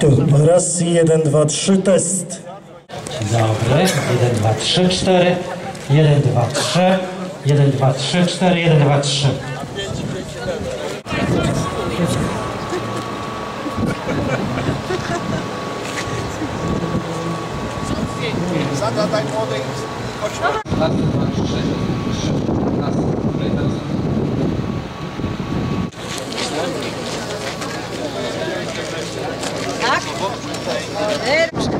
Tu, raz, jeden, dwa, trzy, test. Dobry. 1, 2, 3, 4. 1, 2, 3. 1, 2, 3, 4. 1, 2, 3. Zadaj młodej Tak? Przed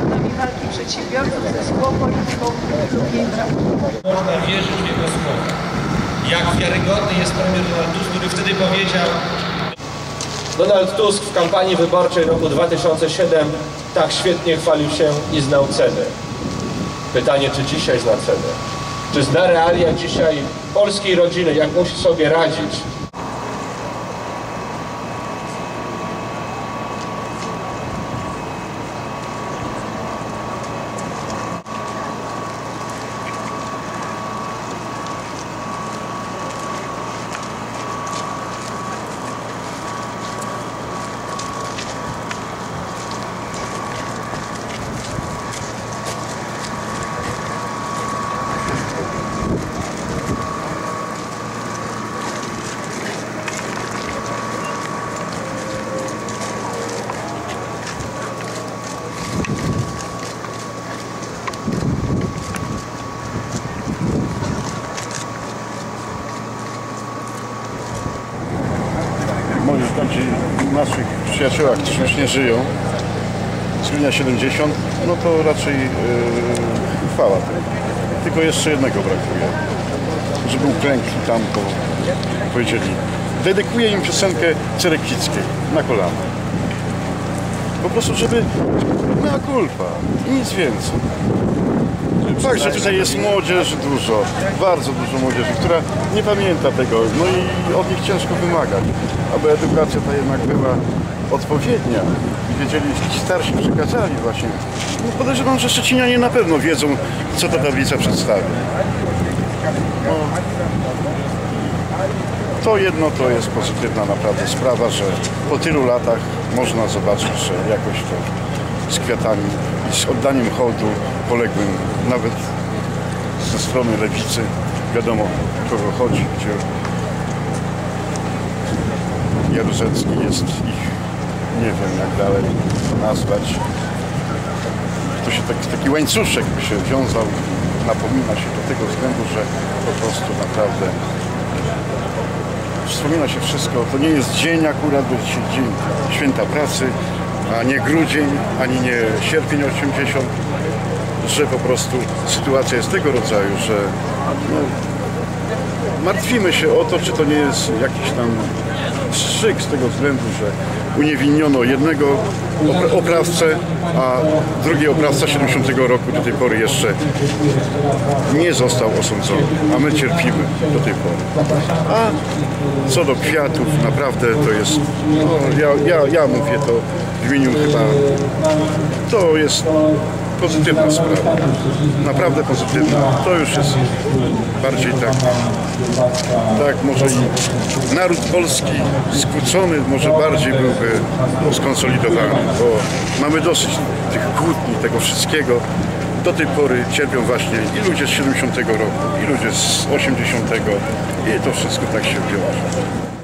nami walki przedsiębiorców ze złą polityką drugiej Można wierzyć w jego słowa. Jak wiarygodny jest premier Donald Tusk, który wtedy powiedział Donald Tusk w kampanii wyborczej roku 2007 tak świetnie chwalił się i znał cenę. Pytanie, czy dzisiaj zna cenę? Czy zna realia dzisiaj polskiej rodziny, jak musi sobie radzić? Znaczy naszych przyjaciołach, którzy już nie żyją, z grudnia 70, no to raczej yy. Tylko jeszcze jednego brakuje, żeby uklękli tam, bo powiedzieli. Dedykuję im piosenkę Cerekickiej na kolana. Po prostu, żeby na kulpa i nic więcej. Fakt, że tutaj jest młodzież dużo, bardzo dużo młodzieży, która nie pamięta tego, no i od nich ciężko wymagać, aby edukacja ta jednak była odpowiednia i wiedzieli, starsi przekazali właśnie. No podejrzewam, że Szczecinianie na pewno wiedzą, co ta tablica przedstawia. No, to jedno to jest pozytywna naprawdę sprawa, że po tylu latach można zobaczyć, że jakoś to z kwiatami i z oddaniem hołdu poległym, nawet ze strony lewicy, wiadomo kogo chodzi, gdzie Jaruzelski jest ich, nie wiem jak dalej nazwać. To się taki, taki łańcuszek by się wiązał, napomina się do tego względu, że po prostu naprawdę wspomina się wszystko. To nie jest dzień akurat, bo dzisiaj dzień święta pracy, a nie grudzień, ani nie sierpień 80, że po prostu sytuacja jest tego rodzaju, że no, martwimy się o to, czy to nie jest jakiś tam strzyk z tego względu, że uniewinniono jednego opra- oprawcę, a drugi oprawca 70 roku do tej pory jeszcze nie został osądzony, a my cierpimy do tej pory. A co do kwiatów, naprawdę to jest, no, ja, ja, ja mówię to w imieniu chyba, to jest pozytywna sprawa, naprawdę pozytywna. To już jest bardziej tak, tak może i naród polski skłócony może bardziej byłby skonsolidowany, bo mamy dosyć tych kłótni, tego wszystkiego. Do tej pory cierpią właśnie i ludzie z 70 roku, i ludzie z 80 i to wszystko tak się wiąże.